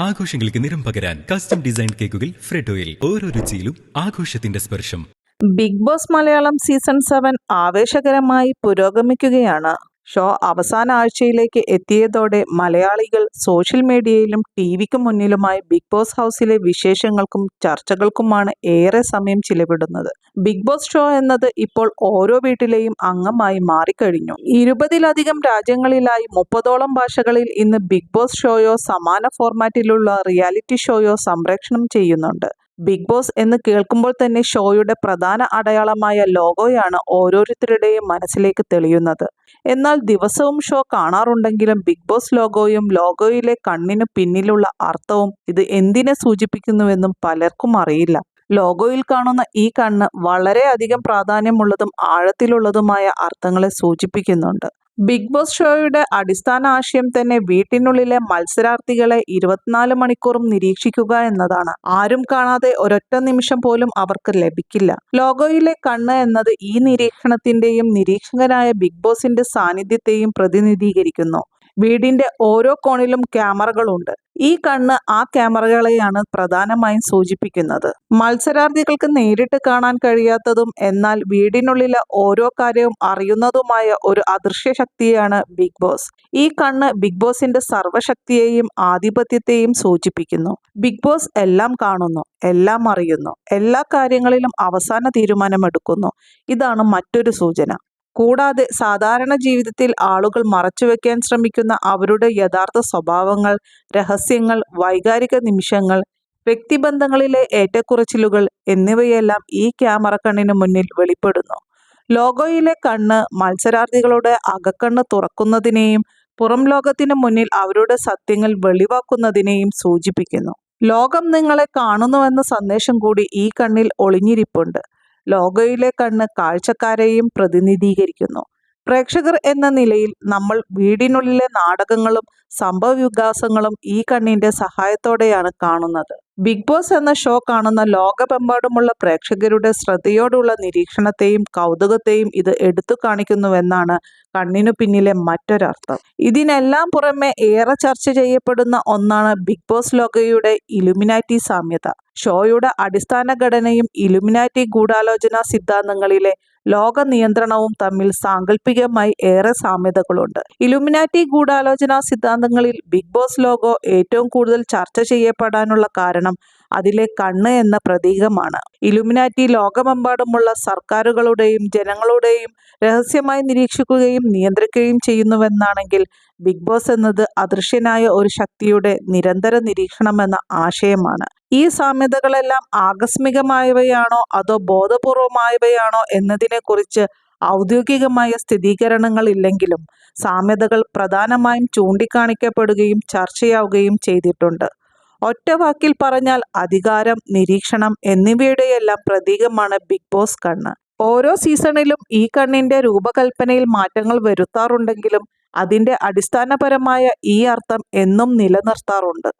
ആഘോഷങ്ങൾക്ക് നിറം പകരാൻ കസ്റ്റം ഡിസൈൻ കേക്കുകൾ ഫ്രെഡോയിൽ ഓരോ രുചിയിലും ആഘോഷത്തിന്റെ സ്പർശം. Bigg Boss Malayalam season seven ആവേശകരമായി പുരോഗമിക്കുകയാണ്. ഷോ അവസാന ആഴ്ചയിലേക്ക് എത്തിയതോടെ മലയാളികൾ സോഷ്യൽ മീഡിയയിലും ടി വിക്ക് മുന്നിലുമായി ബിഗ് ബോസ് ഹൗസിലെ വിശേഷങ്ങൾക്കും ചർച്ചകൾക്കുമാണ് ഏറെ സമയം ചിലവിടുന്നത്. ബിഗ് ബോസ് ഷോ എന്നത് ഇപ്പോൾ ഓരോ വീട്ടിലെയും അംഗമായി മാറിക്കഴിഞ്ഞു. ഇരുപതിലധികം രാജ്യങ്ങളിലായി മുപ്പതോളം ഭാഷകളിൽ ഇന്ന് ബിഗ് ബോസ് ഷോയോ സമാന ഫോർമാറ്റിലുള്ള റിയാലിറ്റി ഷോയോ സംപ്രേക്ഷണം ചെയ്യുന്നുണ്ട്. ബിഗ് ബോസ് എന്ന് കേൾക്കുമ്പോൾ തന്നെ ഷോയുടെ പ്രധാന അടയാളമായ ലോഗോയാണ് ഓരോരുത്തരുടെയും മനസ്സിലേക്ക് തെളിയുന്നത്. എന്നാൽ ദിവസവും ഷോ കാണാറുണ്ടെങ്കിലും ബിഗ് ബോസ് ലോഗോയും ലോഗോയിലെ കണ്ണിന് പിന്നിലുള്ള അർത്ഥവും ഇത് എന്തിനെ സൂചിപ്പിക്കുന്നുവെന്നും പലർക്കും അറിയില്ല. ലോഗോയിൽ കാണുന്ന ഈ കണ്ണ് വളരെയധികം പ്രാധാന്യമുള്ളതും ആഴത്തിലുള്ളതുമായ അർത്ഥങ്ങളെ സൂചിപ്പിക്കുന്നുണ്ട്. ബിഗ് ബോസ് ഷോയുടെ അടിസ്ഥാന ആശയം തന്നെ വീട്ടിനുള്ളിലെ മത്സരാർത്ഥികളെ ഇരുപത്തിനാല് മണിക്കൂറും നിരീക്ഷിക്കുക എന്നതാണ്. ആരും കാണാതെ ഒരൊറ്റ നിമിഷം പോലും അവർക്ക് ലഭിക്കില്ല. ലോഗോയിലെ കണ്ണ് എന്നത് ഈ നിരീക്ഷണത്തിന്റെയും നിരീക്ഷകനായ ബിഗ് ബോസിന്റെ സാന്നിധ്യത്തെയും പ്രതിനിധീകരിക്കുന്നു. വീടിന്റെ ഓരോ കോണിലും ക്യാമറകളുണ്ട്. ഈ കണ്ണ് ആ ക്യാമറകളെയാണ് പ്രധാനമായും സൂചിപ്പിക്കുന്നത്. മത്സരാർത്ഥികൾക്ക് നേരിട്ട് കാണാൻ കഴിയാത്തതും എന്നാൽ വീടിനുള്ളിലെ ഓരോ കാര്യവും അറിയുന്നതുമായ ഒരു അദൃശ്യ ശക്തിയാണ് ബിഗ് ബോസ്. ഈ കണ്ണ് ബിഗ് ബോസിന്റെ സർവശക്തിയെയും ആധിപത്യത്തെയും സൂചിപ്പിക്കുന്നു. ബിഗ് ബോസ് എല്ലാം കാണുന്നു എല്ലാം അറിയുന്നു എല്ലാ കാര്യങ്ങളിലും അവസാന തീരുമാനമെടുക്കുന്നു. ഇതാണ് മറ്റൊരു സൂചന. കൂടാതെ സാധാരണ ജീവിതത്തിൽ ആളുകൾ മറച്ചുവെക്കാൻ ശ്രമിക്കുന്ന അവരുടെ യഥാർത്ഥ സ്വഭാവങ്ങൾ രഹസ്യങ്ങൾ വൈകാരിക നിമിഷങ്ങൾ വ്യക്തിബന്ധങ്ങളിലെ ഏറ്റക്കുറച്ചിലുകൾ എന്നിവയെല്ലാം ഈ ക്യാമറ കണ്ണിന് മുന്നിൽ വെളിപ്പെടുന്നു. ലോഗോയിലെ കണ്ണ് മത്സരാർത്ഥികളുടെ അകക്കണ്ണ് തുറക്കുന്നതിനെയും പുറം ലോകത്തിന് മുന്നിൽ അവരുടെ സത്യങ്ങൾ വെളിവാക്കുന്നതിനെയും സൂചിപ്പിക്കുന്നു. ലോകം നിങ്ങളെ കാണുന്നുവെന്ന സന്ദേശം കൂടി ഈ കണ്ണിൽ ഒളിഞ്ഞിരിപ്പുണ്ട്. ലോഗോയിലെ കണ്ണ് കാഴ്ചക്കാരെയും പ്രതിനിധീകരിക്കുന്നു. പ്രേക്ഷകർ എന്ന നിലയിൽ നമ്മൾ വീടിനുള്ളിലെ നാടകങ്ങളും സംഭവവികാസങ്ങളും ഈ കണ്ണിന്റെ സഹായത്തോടെയാണ് കാണുന്നത്. ബിഗ് ബോസ് എന്ന ഷോ കാണുന്ന ലോകമെമ്പാടുമുള്ള പ്രേക്ഷകരുടെ ശ്രദ്ധയോടുള്ള നിരീക്ഷണത്തെയും കൗതുകത്തെയും ഇത് എടുത്തു കാണിക്കുന്നുവെന്നാണ് കണ്ണിനു പിന്നിലെ മറ്റൊരർത്ഥം. ഇതിനെല്ലാം പുറമെ ഏറെ ചർച്ച ചെയ്യപ്പെടുന്ന ഒന്നാണ് ബിഗ് ബോസ് ലോകയുടെ ഇലുമിനാറ്റി സാമ്യത. ഷോയുടെ അടിസ്ഥാന ഘടനയും ഇലുമിനാറ്റി ഗൂഢാലോചന സിദ്ധാന്തങ്ങളിലെ ലോക നിയന്ത്രണവും തമ്മിൽ സാങ്കല്പികമായി ഏറെ സാമ്യതകളുണ്ട്. ഇലുമിനാറ്റി ഗൂഢാലോചന സിദ്ധാന്തങ്ങളിൽ ബിഗ് ബോസ് ലോഗോ ഏറ്റവും കൂടുതൽ ചർച്ച ചെയ്യപ്പെടാനുള്ള കാരണം അതിലെ കണ്ണ് എന്ന പ്രതീകമാണ്. ഇലുമിനാറ്റി ലോകമെമ്പാടുമുള്ള സർക്കാരുകളുടെയും ജനങ്ങളുടെയും രഹസ്യമായി നിരീക്ഷിക്കുകയും നിയന്ത്രിക്കുകയും ചെയ്യുന്നുവെന്നാണെങ്കിൽ ബിഗ് ബോസ് എന്നത് അദൃശ്യനായ ഒരു ശക്തിയുടെ നിരന്തര നിരീക്ഷണമെന്ന ആശയമാണ്. ഈ സാമ്യതകളെല്ലാം ആകസ്മികമായവയാണോ അതോ ബോധപൂർവമായവയാണോ എന്നതിനെക്കുറിച്ച് ഔദ്യോഗികമായ സ്ഥിരീകരണങ്ങൾ ഇല്ലെങ്കിലും സാമ്യതകൾ പ്രധാനമായും ചൂണ്ടിക്കാണിക്കപ്പെടുകയും ചർച്ചയാവുകയും ചെയ്തിട്ടുണ്ട്. ഒറ്റ വാക്കിൽ പറഞ്ഞാൽ അധികാരം നിരീക്ഷണം എന്നിവയുടെയെല്ലാം പ്രതീകമാണ് ബിഗ് ബോസ് കണ്ണ്. ഓരോ സീസണിലും ഈ കണ്ണിന്റെ രൂപകൽപ്പനയിൽ മാറ്റങ്ങൾ വരുത്താറുണ്ടെങ്കിലും അതിന്റെ അടിസ്ഥാനപരമായ ഈ അർത്ഥം എന്നും നിലനിർത്താറുണ്ട്.